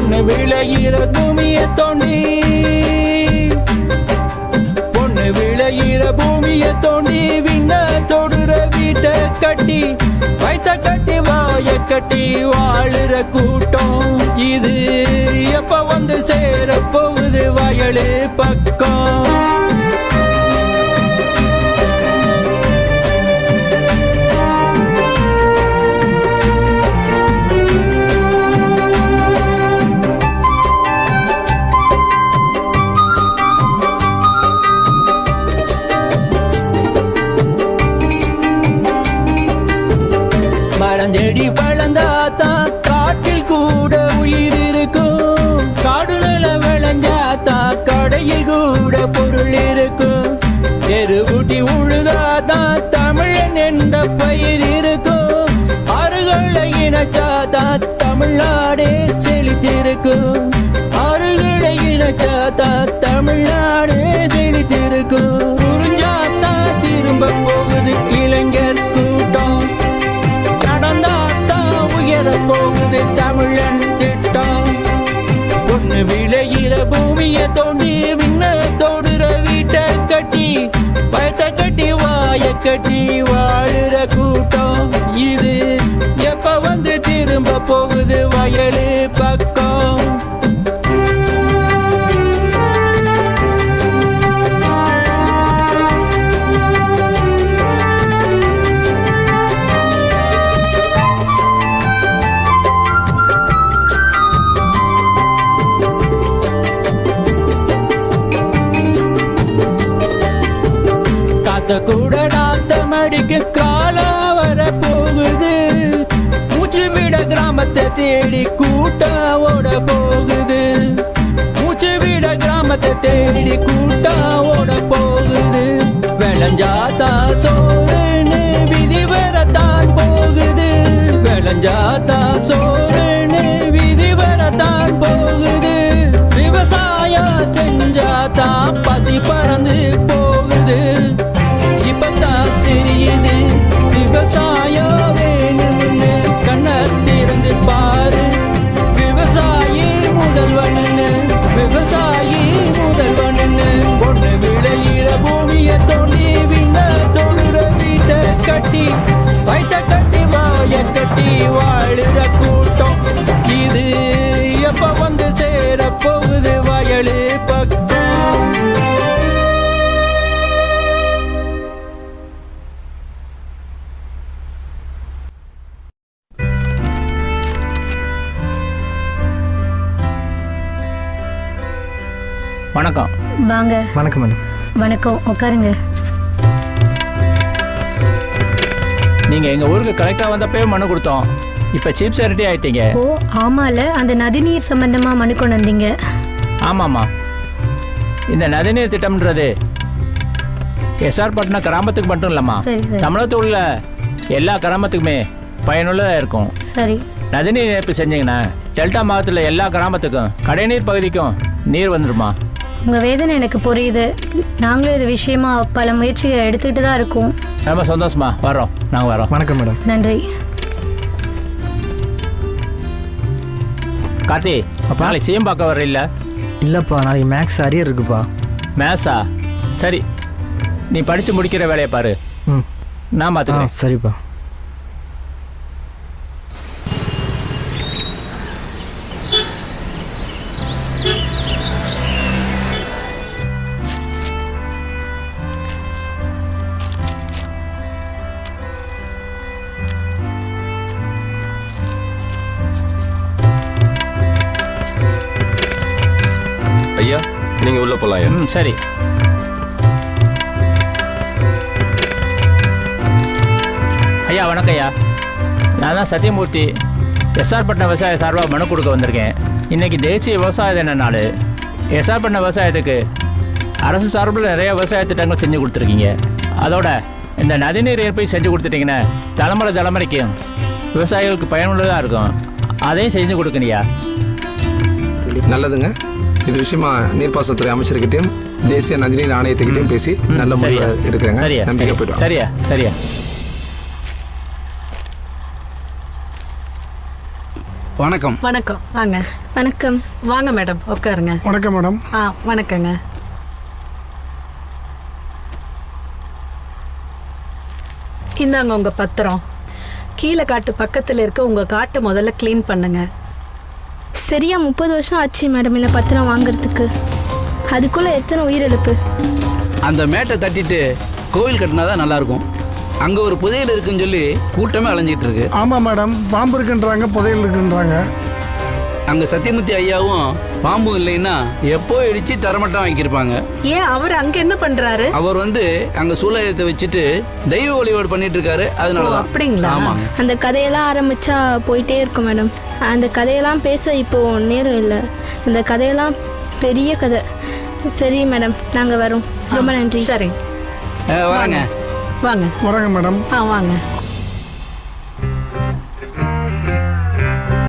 பொண்ணு விளையிற பூமிய தோண்டி. பொண்ணு விளையிற பூமிய தோண்டி. விண்ண தொடுற வீட்டை கட்டி வைத்த கட்டி வாய கட்டி வாழுற கூட்டம் இது. எப்ப வந்து சேர போகுது வயலு பக்கம்? தோண்டி தோடுற வீட்டை கட்டி பயத்தை கட்டி வாய கட்டி வாழுற கூட்டம் இது. எப்ப வந்து திரும்ப போகுது காத்த கூட நாத்தம் அடிக்க காலம் வர போகுது. மூச்சு விட கிராமத்தை தேடி கூட்டம் ஓட போகுது. மூச்சு விட கிராமத்தை தேடி வைத்த கட்டி வாய கட்டி வாழுற கூட்டம். இது எப்ப வந்து சேர போகுது வயலு பக்கம்? வணக்கம். வாங்க. வணக்கம் மேடம். வணக்கம். உட்காருங்க. நீங்க எங்க ஊருக்கு கலெக்டா வந்தப்பவே மனு கொடுத்தோம். இப்ப சீப் செக்ரட்டரி ஆயிட்டீங்க. ஓ ஆமால. அந்த நதிநீர் சம்பந்தமா மனு கொண்டு வந்தீங்க. ஆமாம்மா. இந்த நதிநீர் திட்டம்ன்றது எஸ்ஆர் பட்டினம் கிராமத்துக்கு மட்டும் இல்லம்மா. சரி சரி. தமிழகத்தில் உள்ள எல்லா கிராமத்துக்குமே பயனுள்ளதாக இருக்கும். சரி. நதிநீர் இணைப்பு செஞ்சீங்கன்னா டெல்டா மாவட்டத்தில் எல்லா கிராமத்துக்கும் கடைநீர் பகுதிக்கும் நீர் வந்துருமா? உங்க வேதனை எனக்கு புரியுது. நாங்களும் இது விஷயமா பல முயற்சிகளை எடுத்துக்கிட்டு தான் இருக்கோம். ரொம்ப சந்தோஷமா. வரோம் நாங்கள் வரோம் வணக்கம் மேடம். நன்றி. கார்த்தி நாளைக்கு சிஎம் பார்க்க வர இல்லை? இல்லைப்பா நாளைக்கு மேக்ஸ் அரியர் இருக்குப்பா. மேஸா சரி. நீ படித்து முடிக்கிற வேலையை பாரு. ம். நான் பார்த்துக்கிறேன். சரிப்பா. ஐயா நீங்க உள்ள போலாம் ஐயா. ம் சரி. ஐயா வணக்கம் ஐயா. நான் தான் சத்யமூர்த்தி எஸ்ஆர் பட்டினம் விவசாய சார்பாக மனு கொடுக்க வந்திருக்கேன். இன்னைக்கு தேசிய விவசாய தின நாள். எஸ்ஆர் பட்டினம் விவசாயத்துக்கு அரசு சார்பில் நிறைய விவசாய திட்டங்கள் செஞ்சு கொடுத்துருக்கீங்க. அதோட இந்த நதிநீர் ஏற்பை செஞ்சு கொடுத்துட்டீங்கன்னா தலைமுறை தலைமுறைக்கும் விவசாயிகளுக்கு பயனுள்ளதாக இருக்கும். அதையும் செஞ்சு கொடுக்கணியா நல்லதுங்க. இது விஷயமா நீர்ப்பாசனத்துறை அமைச்சர்கிட்டயும் தேசிய நதிநீர் ஆணையத்துக்கிட்டையும் பேசி நல்ல முடிவை சரியா. எடுக்கிறேங்க. சரியா. நம்பிக்கை வாங்க. சரியா. சரியா. வணக்கம். வணக்கம். வாங்க. வணக்கம். வாங்க மேடம் உட்காருங்க. வணக்கம் மேடம். ஆ வணக்கங்க. இந்தாங்க உங்க பத்திரம். கீழே காட்டு பக்கத்தில் இருக்க உங்க காட்டை முதல்ல க்ளீன் பண்ணுங்க. சரியா முப்பது வருஷம் ஆச்சு மேடம் இந்த பத்திரம் வாங்குறதுக்கு. அதுக்குள்ள எத்தனை உயிரிழப்பு? அந்த மேட்டை தட்டிட்டு கோவில் கட்டினா தான் நல்லாயிருக்கும். அங்கே ஒரு புதையல் இருக்குன்னு சொல்லி கூட்டமே அலைஞ்சிட்டு இருக்கு. ஆமாம் மேடம் பாம்பு இருக்குன்றாங்க புதையல் இருக்குன்றாங்க. அங்கே சத்தியமூர்த்தி ஐயாவும் பாம்பும் இல்லைன்னா எப்போ இடிச்சு தரமட்டம் வாங்கியிருப்பாங்க? ஏன் அவர் அங்க என்ன பண்றாரு? அவர் வந்து அங்கே சூலாயத்தை வச்சுட்டு தெய்வ வழிபாடு பண்ணிட்டு இருக்காரு அதனால ஓ, தான் அப்படிங்களா? ஆமாங்க. அந்த கதையெல்லாம் ஆரம்பிச்சா போயிட்டே இருக்கும் மேடம். அந்த கதையெல்லாம் பேச இப்போ நேரம் இல்லை. இந்த கதையெல்லாம் பெரிய கதை. சரி மேடம் நாங்கள் வரோம். ரொம்ப நன்றி. சரி. வரேங்க. வாங்க. வரேங்க மேடம். ஆ வாங்க.